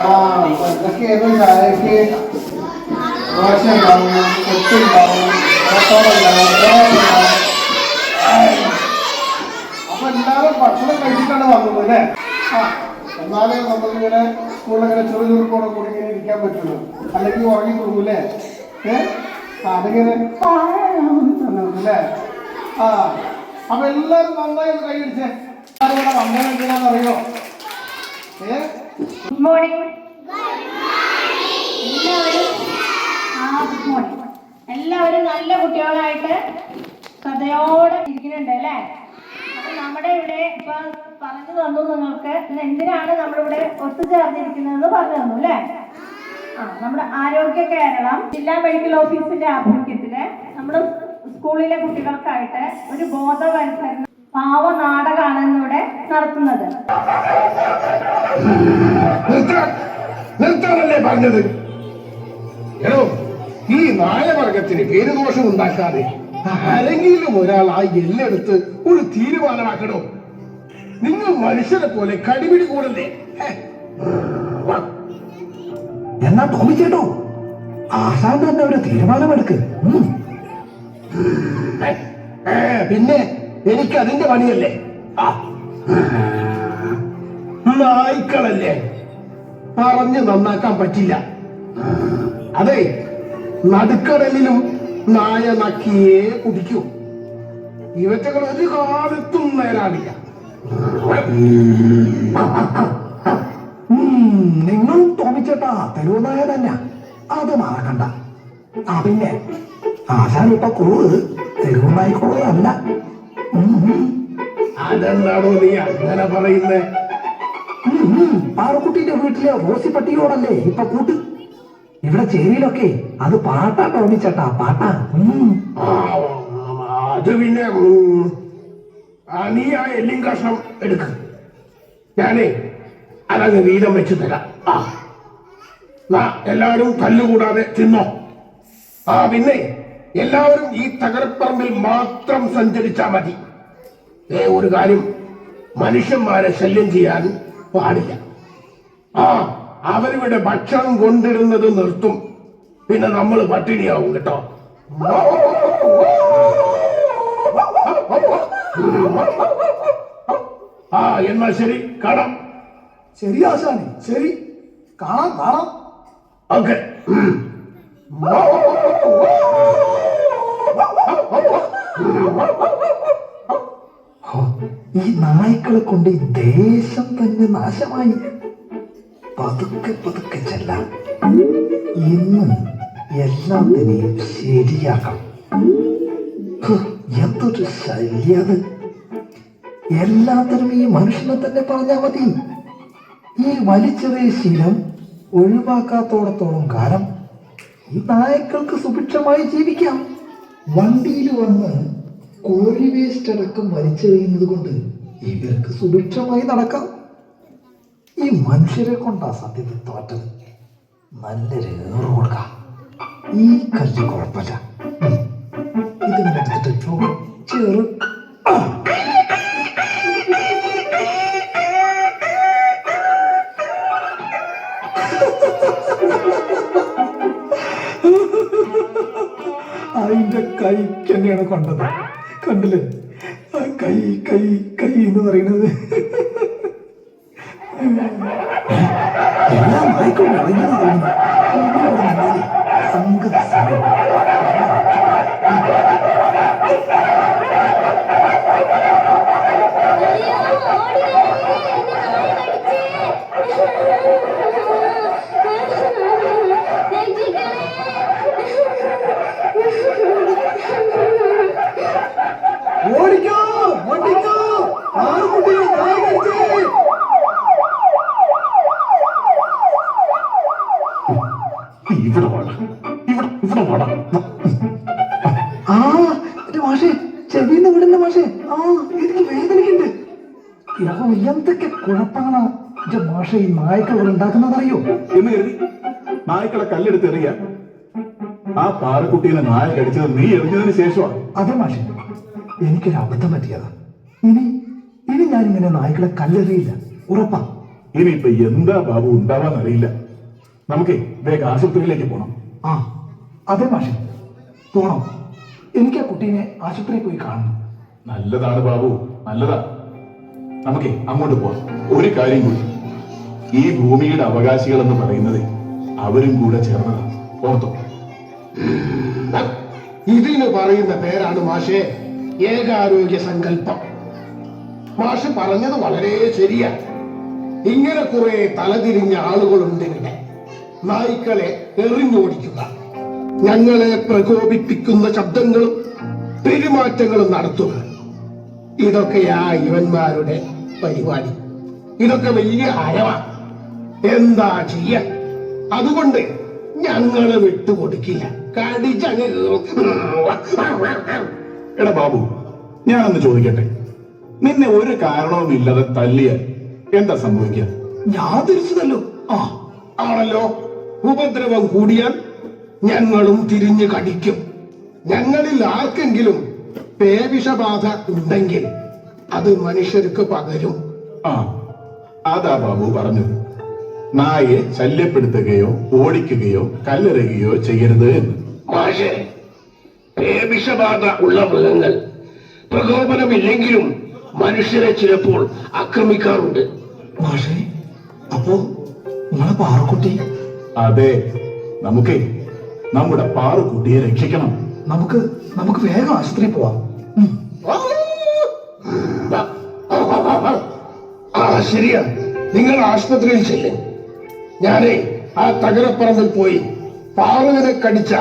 ആ എന്തൊക്കെയായിരുന്നു ചായക്ക് ദോശ ഉണ്ടാവും ഓട്ടോടുണ്ടാവും ദോശ അപ്പൊ എല്ലാവരും ഭക്ഷണം കഴിച്ചിട്ടാണ് വന്നത് അല്ലേ ആ എന്നാലേ നമ്മളിങ്ങനെ സ്കൂളിലിങ്ങനെ ചെറു ചെറുപ്പോടെ കൂടി ഇങ്ങനെ ഇരിക്കാൻ പറ്റുള്ളൂ അല്ലെങ്കിൽ ഉറങ്ങി കൊടുക്കൂലേ ഏ ആ അല്ലെങ്കിൽ അല്ലേ ആ അപ്പൊ എല്ലാവരും നന്നായി ഒന്ന് കൈയടിച്ചേ എല്ലാവരും ഇവിടെ വന്നത് എന്തിനാണെന്നറിയോ ഏ? ഗുഡ് മോർണിംഗ് എല്ലാവരും ഗുഡ് മോർണിംഗ് എല്ലാവരും നല്ല കുട്ടികളായിട്ട് ശ്രദ്ധയോടെ ഇരിക്കുന്നുണ്ട് അല്ലേ? അപ്പൊ നമ്മുടെ ഇവിടെ ഇപ്പൊ പറഞ്ഞു തന്നു നിങ്ങൾക്ക് എന്തിനാണ് നമ്മളിവിടെ ഒത്തുചേർന്നിരിക്കുന്നതെന്ന് പറഞ്ഞു തന്നു അല്ലേ? ആ നമ്മുടെ ആരോഗ്യ കേരളം ജില്ലാ മെഡിക്കൽ ഓഫീസിന്റെ ആഭിമുഖ്യത്തിൽ നമ്മുടെ സ്കൂളിലെ കുട്ടികൾക്കായിട്ട് ഒരു ബോധവൽക്കരണ പാവ നാടകമാണ് ഇന്നിവിടെ നടത്തുന്നത് നിർത്താനല്ലേ പറഞ്ഞത്? ഈ നായവർഗത്തിന് പേരുദോഷം ഉണ്ടാക്കാതെ ആരെങ്കിലും ഒരാൾ ആ എല്ലെടുത്ത് ഒരു തീരുമാനമാക്കണോ? നിങ്ങൾ മനുഷ്യരെ പോലെ കടിപിടി കൂടല്ലേ. എന്നാ ടോമി ചേട്ടോ ആശാൻ തന്നെ ഒരു തീരുമാനമെടുക്ക്. പിന്നെ എനിക്ക് അതിന്റെ പണിയല്ലേ? ആ. നായ്ക്കളല്ലേ പറഞ്ഞു നന്നാക്കാൻ പറ്റില്ല. അതെ നടുക്കടലിലും നായ നക്കിയേ കുടിക്കൂ. ഇവറ്റകൾ ഒരു കാലത്തും നേരാടില്ല നിങ്ങളും തോന്നിച്ചേട്ടാ ചേട്ടാ തെരുവുനായ തന്നെ അത് മറക്കണ്ട. ആ പിന്നെ ആശാൻ ഇപ്പൊ കൂറ് അതെന്താണോ നീ അങ്ങനെ പറയുന്നേ. പാറക്കുട്ടിന്റെ വീട്ടിലെ റോസി പട്ടിയോടല്ലേ ഇപ്പൊ കൂട്ട്? ഇവിടെ ചേരിയിലൊക്കെ അത് പാട്ടാ ടോമിച്ചേട്ടാ പാട്ടാ. അത് പിന്നെ നീ ആ എല്ലും കഷ്ണം എടുക്ക. ഞാനേ അതങ്ങ് വീതം വെച്ച് തരാം. ആ. കല്ലുകൂടാതെ തല്ലുകൂടാതെ തിന്നോ. ആ പിന്നെ എല്ലാവരും ഈ തകർപ്പറമ്പിൽ മാത്രം സഞ്ചരിച്ചാ മതി. ഏ ഒരു കാര്യം മനുഷ്യന്മാരെ ശല്യം ചെയ്യാൻ പാടില്ല. ആ അവരിവിടെ ഭക്ഷണം കൊണ്ടിരുന്നത് നിർത്തും. പിന്നെ നമ്മൾ പട്ടിണിയാവും കേട്ടോ. ആ എന്നാ ശരി കാണാം. ശരി ആശാനി ശരി. കാണാം കാണാം. ഓക്കെ ഈ നായ്ക്കളെ കൊണ്ട് ഈ ദേശം തന്നെ നാശമായി. പതുക്കെ പതുക്കെ ചെല്ലാം. ഇന്ന് എല്ലാത്തിനെയും ശരിയാക്കാം. എന്തൊരു ശല്യത് എല്ലാത്തിനും ഈ മനുഷ്യനെ തന്നെ പറഞ്ഞാൽ മതി. ഈ വലിച്ചെറിയ ശീലം ഒഴിവാക്കാത്തോടത്തോളം കാലം ഈ നായ്ക്കൾക്ക് സുഭിക്ഷമായി ജീവിക്കാം. വണ്ടിയിൽ വന്ന് കോഴി വേസ്റ്റ് അടക്കം വലിച്ചെറിയുന്നത് കൊണ്ട് ഇവർക്ക് സുഭിക്ഷമായി നടക്കാം ഈ മനുഷ്യരെ കൊണ്ടാ സത്യത്തിൽ തോറ്റത് നല്ല ഏറ് കൊടുക്കാം ഈ കല്ല് കുഴപ്പമില്ല. ഇതിങ്ങനെ എടുത്തിട്ട് ചെറു. അതിന്റെ കൊണ്ടത് കണ്ടില്ലേ? കൈ കൈ കൈ എന്ന് പറയുന്നത്. ഈ ഇവിടെ ഉണ്ടാക്കുന്നതറിയോ എന്ന് കരുതി നായ്ക്കളെ കല്ലെടുത്ത് എറിയാൻ ആ പാറക്കുട്ടീനെ നായ കടിച്ചത് നീ എറിഞ്ഞതിന് ശേഷമാണ് അതെ മാഷെ. എനിക്കൊരു അബദ്ധം പറ്റിയതാ. ഇനി ഇനി ഞാൻ ഇങ്ങനെ നായ്ക്കളെ കല്ലെറിയില്ല. ഉറപ്പാ. ഇനി ഇപ്പൊ എന്താ ബാബു ഉണ്ടാവാൻ അറിയില്ല നമുക്കേ വേഗം ആശുപത്രിയിലേക്ക് പോണം. ആ അതെ മാഷെ. പോണം. എനിക്ക് ആ കുട്ടീനെ ആശുപത്രിയിൽ പോയി കാണണം. നല്ലതാണ് ബാബു. നല്ലതാ. നമുക്കേ അങ്ങോട്ട് പോവാം. ഒരു കാര്യം കൂടി. ഈ ഭൂമിയുടെ അവകാശികൾ എന്ന് പറയുന്നത് അവരും കൂടെ ചേർന്നതാണ് ഓർത്തോ. ഇതിന് പറയുന്ന പേരാണ് മാഷെ ഏകാരോഗ്യ സങ്കല്പം. മാഷ് പറഞ്ഞത് വളരെ ശരിയാ. ഇങ്ങനെ കുറെ തലതിരിഞ്ഞ ആളുകളുണ്ട് ഇവിടെ. നായ്ക്കളെ എറിഞ്ഞോടിക്കുക. ഞങ്ങളെ പ്രകോപിപ്പിക്കുന്ന ശബ്ദങ്ങളും പെരുമാറ്റങ്ങളും നടത്തുക. ഇതൊക്കെയാ ഇവന്മാരുടെ പരിപാടി. ഇതൊക്കെ വലിയ ഹരവാ എന്താ ചെയ്യ? അതുകൊണ്ട് ഞങ്ങൾ വിട്ടുകൊടുക്കില്ല. കടിച്ചങ്ങ് കീറും. എടാ ബാബു ഞാനൊന്ന് ചോദിക്കട്ടെ? നിന്നെ ഒരു കാരണവും ഇല്ലാതെ തല്ലിയാൽ എന്താ സംഭവിക്കുക? ഞാൻ തിരിച്ചതല്ലോ. ആ ആണല്ലോ. ഉപദ്രവം കൂടിയാൽ ഞങ്ങളും തിരിഞ്ഞു കടിക്കും. ഞങ്ങളിൽ ആർക്കെങ്കിലും പേവിഷബാധ ഉണ്ടെങ്കിൽ അത് മനുഷ്യർക്ക് പകരും. ആ അതാ ബാബു പറഞ്ഞത്. നായെ ശല്യപ്പെടുത്തുകയോ ഓടിക്കുകയോ കല്ലെറിയുകയോ ചെയ്യരുത് എന്ന്. മാഷെ ഉള്ള മൃഗങ്ങൾ. പ്രകോപനമില്ലെങ്കിലും മനുഷ്യരെ ചിലപ്പോൾ ആക്രമിക്കാറുണ്ട്. മാഷെ അപ്പോ നിങ്ങളെ പാറക്കുട്ടി? അതെ നമുക്ക് നമ്മുടെ പാറുകുട്ടിയെ രക്ഷിക്കണം. നമുക്ക് നമുക്ക് വേഗം ആശുപത്രിയിൽ പോവാം. ആ ശരിയാ. നിങ്ങൾ ആശുപത്രിയിൽ ചെല്ലും. ഞാനേ ആ തകരപ്പറമ്പിൽ പോയി പാറുവിനെ കടിച്ച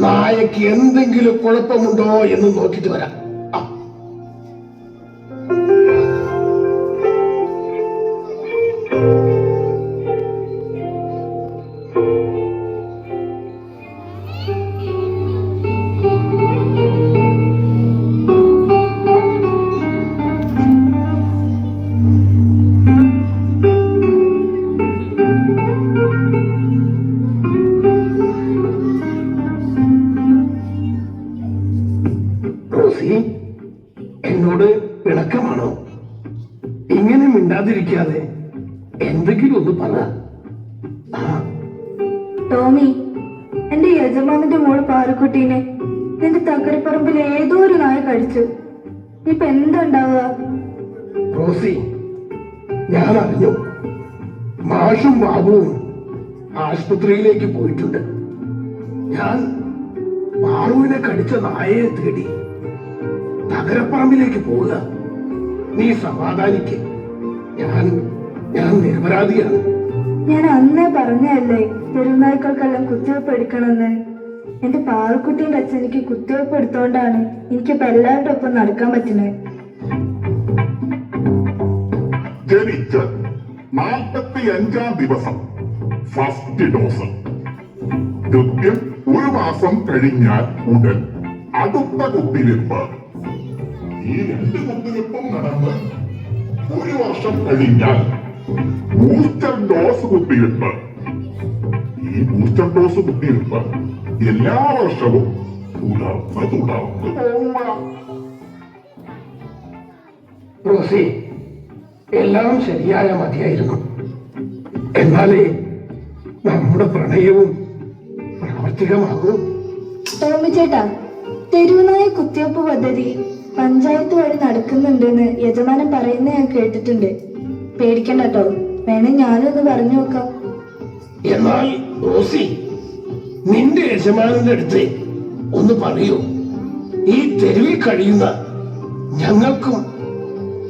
നായക്ക് എന്തെങ്കിലും കുഴപ്പമുണ്ടോ എന്ന് നോക്കിട്ട് വരാം. മിണ്ടാതിരിക്കാതെ എന്തെങ്കിലും ഒന്ന് പറ. ടോമി എന്റെ യജമാനന്റെ മോൾ പാറക്കുട്ടീനെ നിന്റെ തകരപ്പറമ്പിൽ ഏതോ ഒരു നായ കഴിച്ചു ഇപ്പൊ എന്തുണ്ടാവുക? റോസി ഞാൻ അറിഞ്ഞു മാഷും ബാബുവും ആശുപത്രിയിലേക്ക് പോയിട്ടുണ്ട്. ഞാൻ ബാബുവിനെ കടിച്ച നായയെ തേടി തകരപ്പറമ്പിലേക്ക് പോവുക. നീ സമാധാനിക്ക്. ഞാൻ ഞാൻ നിരപരാധിയാണ്. ഞാൻ അന്നേ പറഞ്ഞല്ലേ തെരുനായ്ക്കൾക്കെല്ലാം കുത്തിവെപ്പ് എടുക്കണമെന്ന്. എന്റെ പാറക്കുട്ടീന്റെ അച്ഛൻ എനിക്ക് കുത്തിവെപ്പ് എടുത്തോണ്ടാണ് എനിക്കിപ്പോ എല്ലാവരുടെ ഒപ്പം നടക്കാൻ പറ്റുന്നത്. ജനിച്ച് നാൽപ്പത്തി അഞ്ചാം ദിവസം ഫസ്റ്റ് ഡോസ്. കൃത്യം ഒരു മാസം കഴിഞ്ഞാൽ ഉടൻ അടുത്ത കുത്തിവെപ്പ്. ഈ രണ്ട് കുത്തിവെപ്പും നടന്ന് ഒരു വർഷം കഴിഞ്ഞാൽ ബൂസ്റ്റർ ഡോസ് കുത്തിവെപ്പ് ഈ ബൂസ്റ്റർ ഡോസ് കുത്തിവെപ്പ് എല്ലാ വർഷവും തുടർന്ന് തുടർന്ന് പോവുക റോസി എല്ലാം ശരിയായ മതിയായിരുന്നു. എന്നാലേ നമ്മുടെ പ്രണയവും പ്രാവർത്തികമാകൂ. ടോമി ചേട്ടാ തെരുവുനായ കുത്തിവെപ്പ് പദ്ധതി പഞ്ചായത്ത് വഴി നടക്കുന്നുണ്ടെന്ന് യജമാനൻ പറയുന്ന ഞാൻ കേട്ടിട്ടുണ്ട്. പേടിക്കണ്ട കേട്ടോ വേണേ ഞാനും ഒന്ന് പറഞ്ഞു നോക്കാം. എന്നാൽ റോസി നിന്റെ യജമാനന്റെ അടുത്ത് ഒന്ന് പറയൂ. ഈ തെരുവിൽ കഴിയുന്ന ഞങ്ങൾക്കും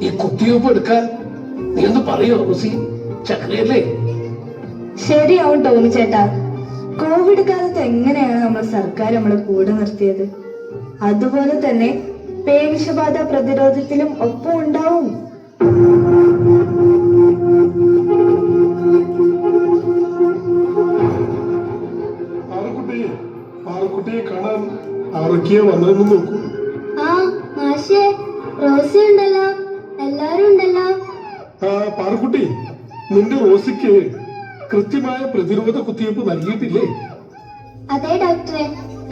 ഈ കുത്തിവയ്പ്പ് എടുക്കാൻ നീ ഒന്ന് പറയോ റോസി. ചക്രയല്ലേ ശരിയാവും ടോമി ചേട്ടാ കോവിഡ് കാലത്ത് എങ്ങനെയാണ് നമ്മൾ സർക്കാർ നമ്മളെ കൂടെ നിർത്തിയത്? അതുപോലെ തന്നെ പേവിഷബാധ പ്രതിരോധത്തിലും ഒപ്പം ഉണ്ടാവും. പാറക്കുട്ടിയെ കാണാൻ ആരൊക്കെയാ വന്നതെന്ന് നോക്കൂ. ആ മാഷേ റോസി ഉണ്ടല്ലോ. എല്ലാരും ഉണ്ടല്ലോ. ആ പാറക്കുട്ടി നിന്റെ റോസിക്ക് കൃത്യമായ പ്രതിരോധ കുത്തിവെപ്പ് നൽകിയിട്ടില്ലേ? അതെ ഡോക്ടറെ.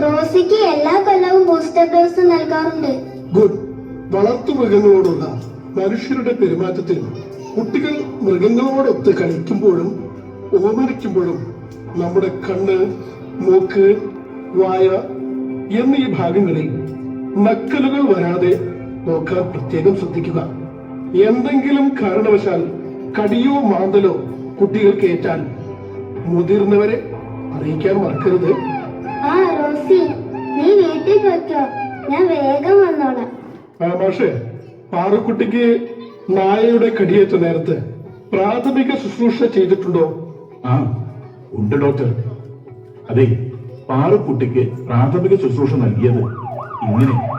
റോസിക്ക് എല്ലാ കൊല്ലവും ബൂസ്റ്റർ ഡോസ് നൽകാറുണ്ട്. ഗുഡ്. വളർത്തു മൃഗങ്ങളോടുള്ള മനുഷ്യരുടെ പെരുമാറ്റത്തിൽ കുട്ടികൾ മൃഗങ്ങളോടൊത്ത് കളിക്കുമ്പോഴും ഓമനിക്കുമ്പോഴും നമ്മുടെ കണ്ണ് മൂക്ക് വായ എന്നീ ഭാഗങ്ങളിൽ നക്കലുകൾ വരാതെ നോക്കാൻ പ്രത്യേകം ശ്രദ്ധിക്കുക. എന്തെങ്കിലും കാരണവശാൽ കടിയോ മാന്തലോ കുട്ടികൾക്ക് ഏറ്റാൽ മുതിർന്നവരെ അറിയിക്കാൻ മറക്കരുത്. ആ റോസി നീ വീട്ടിൽ പോയിക്കോ. ഞാൻ വേഗം വന്നോളാം. ആ മാഷെ പാറുക്കുട്ടിക്ക് നായയുടെ കടിയേറ്റ നേരത്ത് പ്രാഥമിക ശുശ്രൂഷ ചെയ്തിട്ടുണ്ടോ? ആ ഉണ്ട് ഡോക്ടർ. അതെ പാറുക്കുട്ടിക്ക് പ്രാഥമിക ശുശ്രൂഷ നൽകിയത് ഇങ്ങനെ.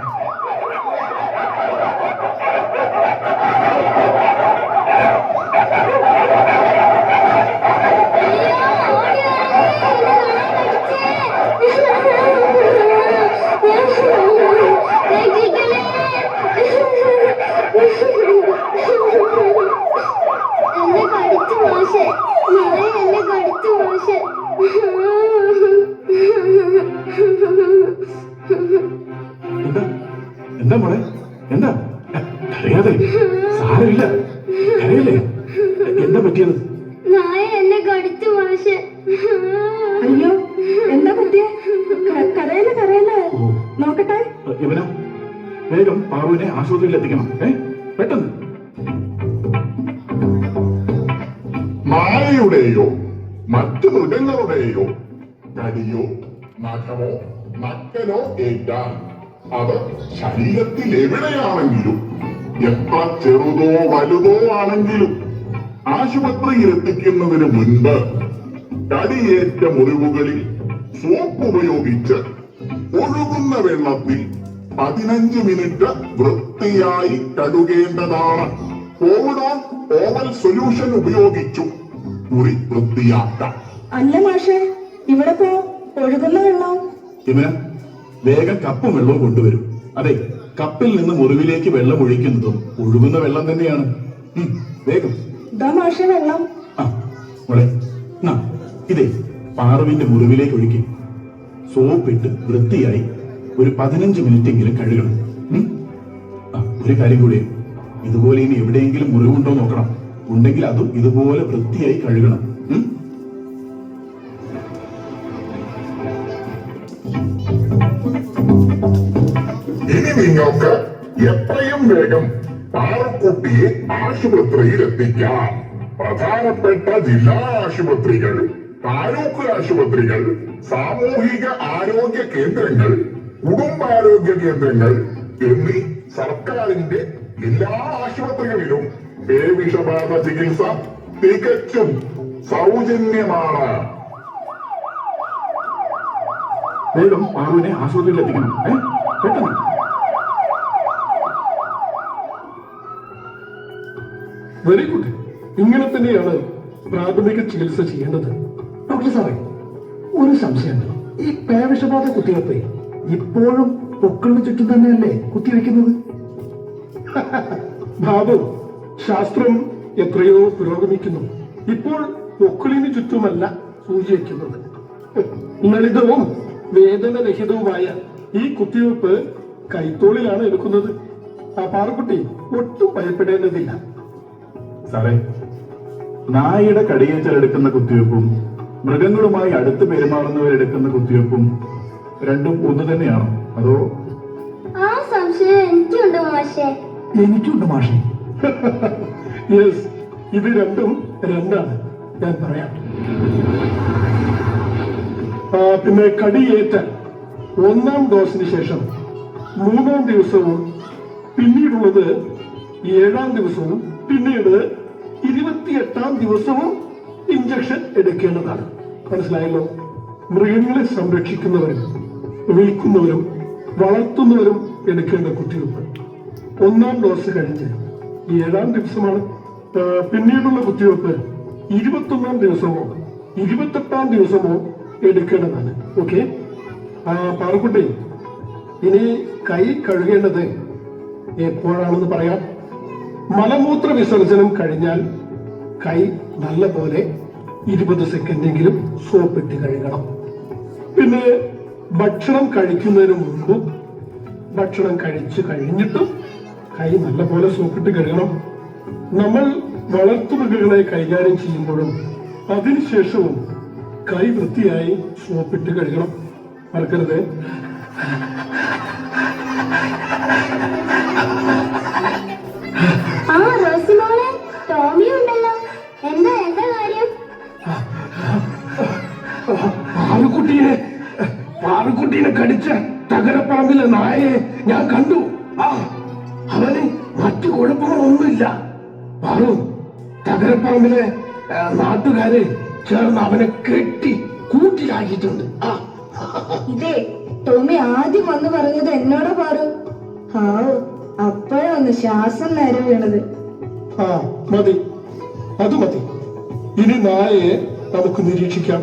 കരയാതെ സാരമില്ല. കരയല്ലേ? എന്താ പറ്റിയത്? നായ എന്നെ കടിച്ചു മാഷെ അയ്യോ എന്താ പറ്റിയ? കരയല്ലേ കരയല്ലേ? നോക്കട്ടെ. യവന വേഗം പാറുവിനെ ആശുപത്രിയിൽ എത്തിക്കണം. ഏ പെട്ടെന്ന്. നായയുടെയോ മറ്റു മൃഗങ്ങളുടെയോ കടിയോ നഖമോ നക്കലോ ഏറ്റാൽ അത് ശരീരത്തിൽ എവിടെയാണെങ്കിലും എത്ര ചെറുതോ വലുതോ ആണെങ്കിലും ആശുപത്രിയിൽ എത്തിക്കുന്നതിന് മുൻപ് കടിയേറ്റ മുറിവുകളിൽ സോപ്പ് ഉപയോഗിച്ച് ഒഴുകുന്ന വെള്ളത്തിൽ പതിനഞ്ച് മിനിറ്റ് വൃത്തിയായി കഴുകേണ്ടതാണ്. കോവിഡോൺ ഓവൽ സൊല്യൂഷൻ ഉപയോഗിച്ചു മുറി വൃത്തിയാക്കാം. അല്ല മാഷേ ഇവിടെ പോ ഒഴുകുന്ന വെള്ളം. ഇവന് വേഗം കപ്പും വെള്ളവും കൊണ്ടുവരും. അതെ കപ്പിൽ നിന്ന് മുറിവിലേക്ക് വെള്ളം ഒഴിക്കുന്നതും ഒഴുകുന്ന വെള്ളം തന്നെയാണ്. വേഗം. ഇതാ മാഷേ വെള്ളം. ആ മോളെ നാ ഇതേ പാറുവിന്റെ മുറിവിലേക്ക് ഒഴുക്കി. സോപ്പിട്ട് വൃത്തിയായി ഒരു പതിനഞ്ച് മിനിറ്റ് എങ്കിലും കഴുകണം? ആ ഒരു കാര്യം കൂടി ഇതുപോലെ ഇനി എവിടെയെങ്കിലും മുറിവുണ്ടോ നോക്കണം. ഉണ്ടെങ്കിൽ അതും ഇതുപോലെ വൃത്തിയായി കഴുകണം. എത്രയും വേഗം പാറക്കുട്ടിയെ ആശുപത്രിയിൽ എത്തിക്കാം. പ്രധാനപ്പെട്ട ജില്ലാ ആശുപത്രികൾ താലൂക്ക് ആശുപത്രികൾ സാമൂഹിക ആരോഗ്യ കേന്ദ്രങ്ങൾ കുടുംബാരോഗ്യ കേന്ദ്രങ്ങൾ എന്നീ സർക്കാരിന്റെ എല്ലാ ആശുപത്രികളിലും പേവിഷബാധ ചികിത്സ തികച്ചും സൗജന്യമാണ്. വേഗം പാറുവിനെ ആശുപത്രിയിൽ എത്തിക്കണം ഏ? പെട്ടെന്ന്. വെരി ഗുഡ് ഇങ്ങനെ തന്നെയാണ് പ്രാഥമിക ചികിത്സ ചെയ്യേണ്ടത്. ഡോക്ടർ സാറേ ഒരു സംശയമുണ്ട് ഈ പേവിഷബാധ കുത്തിവെപ്പ് ഇപ്പോഴും പൊക്കളിന് ചുറ്റും തന്നെയല്ലേ കുത്തിവെക്കുന്നത്? ബാബു ശാസ്ത്രം എത്രയോ പുരോഗമിക്കുന്നു. ഇപ്പോൾ പൊക്കിളിന് ചുറ്റുമല്ല സൂചി വയ്ക്കുന്നത് ലളിതവും വേദനരഹിതവുമായ ഈ കുത്തിവെപ്പ് കൈത്തോളിലാണ് എടുക്കുന്നത്. ആ പാറക്കുട്ടി ഒട്ടും ഭയപ്പെടേണ്ടതില്ല. സാറേ നായയുടെ കടിയേറ്റലെടുക്കുന്ന കുത്തിവെപ്പും മൃഗങ്ങളുമായി അടുത്ത് പെരുമാറുന്നവരെടുക്കുന്ന കുത്തിവെപ്പും രണ്ടും ഒന്ന് തന്നെയാണോ? അതോ? ആ സംശയം എനിക്കുണ്ട് മാഷെ. എനിക്കുണ്ട് മാഷേ. യെസ് ഇത് രണ്ടും രണ്ടാണ്. ഞാൻ പറയാം. പിന്നെ കടിയേറ്റ ഒന്നാം ഡോസിന് ശേഷം മൂന്നാം ദിവസവും പിന്നീടുള്ളത് ഏഴാം ദിവസവും പിന്നീട് ഇരുപത്തിയെട്ടാം ദിവസവും ഇഞ്ചക്ഷൻ എടുക്കേണ്ടതാണ്. മനസ്സിലായല്ലോ? മൃഗങ്ങളെ സംരക്ഷിക്കുന്നവരും വിൽക്കുന്നവരും വളർത്തുന്നവരും എടുക്കേണ്ട കുത്തിവയ്പ്പ്. ഒന്നാം ഡോസ് കഴിഞ്ഞ് ഏഴാം ദിവസമാണ്. പിന്നീടുള്ള കുത്തിവയ്പ്പ് ഇരുപത്തൊന്നാം ദിവസമോ ഇരുപത്തെട്ടാം ദിവസമോ എടുക്കേണ്ടതാണ്. ഓക്കെ പാറക്കുട്ടി ഇനി കൈ കഴുകേണ്ടത് എപ്പോഴാണെന്ന് പറയാം. മലമൂത്ര വിസർജനം കഴിഞ്ഞാൽ കൈ നല്ലപോലെ ഇരുപത് സെക്കൻഡെങ്കിലും സോപ്പിട്ട് കഴുകണം. പിന്നെ ഭക്ഷണം കഴിക്കുന്നതിന് മുമ്പും ഭക്ഷണം കഴിച്ചു കഴിഞ്ഞിട്ടും കൈ നല്ലപോലെ സോപ്പിട്ട് കഴുകണം. നമ്മൾ വളർത്തുമൃഗങ്ങളെ കൈകാര്യം ചെയ്യുമ്പോഴും അതിനുശേഷവും കൈ വൃത്തിയായി സോപ്പിട്ട് കഴുകണം. മറക്കരുത്. ആ റോസി മോളെ ടോമി ഉണ്ടല്ലോ. എന്താ എന്താ കാര്യം? പാറുക്കുട്ടിയെ പാറുക്കുട്ടീനെ കടിച്ച തകരപ്പറമ്പിലെ നായയെ ഞാൻ കണ്ടു. ആ അവന് മറ്റു കുഴപ്പങ്ങളൊന്നുമില്ല. പാറു തകരപ്പറമ്പിലെ ആ, നാട്ടുകാര് ചേർന്ന് അവനെ കെട്ടി കൂട്ടിലാക്കിയിട്ടുണ്ട്. ആ. ഇതേ ടോമി ആദ്യം വന്ന് പറഞ്ഞത് എന്നോടാ പാറു. ഹാവു അപ്പോഴൊന്ന് ശ്വാസം നേരെ വീണത്. ആ മതി. അത് മതി. ഇനി നായയെ നമുക്ക് നിരീക്ഷിക്കാം.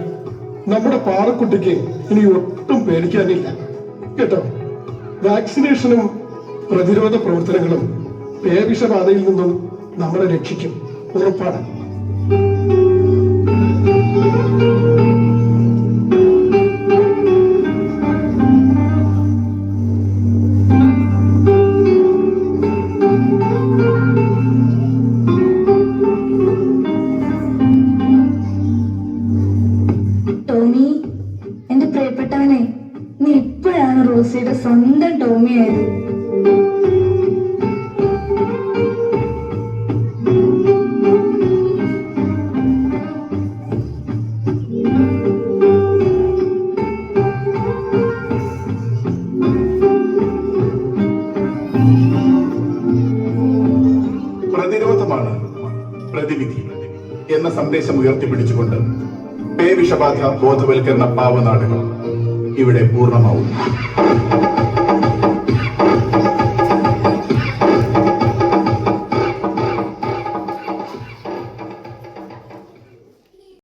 നമ്മുടെ പാറക്കുട്ടിക്ക് ഇനി ഒട്ടും പേടിക്കാനില്ല. കേട്ടോ? വാക്സിനേഷനും പ്രതിരോധ പ്രവർത്തനങ്ങളും പേവിഷബാധയിൽ നിന്നും നമ്മളെ രക്ഷിക്കും. ഉറപ്പാണ്. സന്ദേശം ഉയർത്തിപ്പിടിച്ചുകൊണ്ട് പേ വിഷബാധ ബോധവൽക്കരണ പാവനാടുകൾ ഇവിടെ പൂർണമാവും.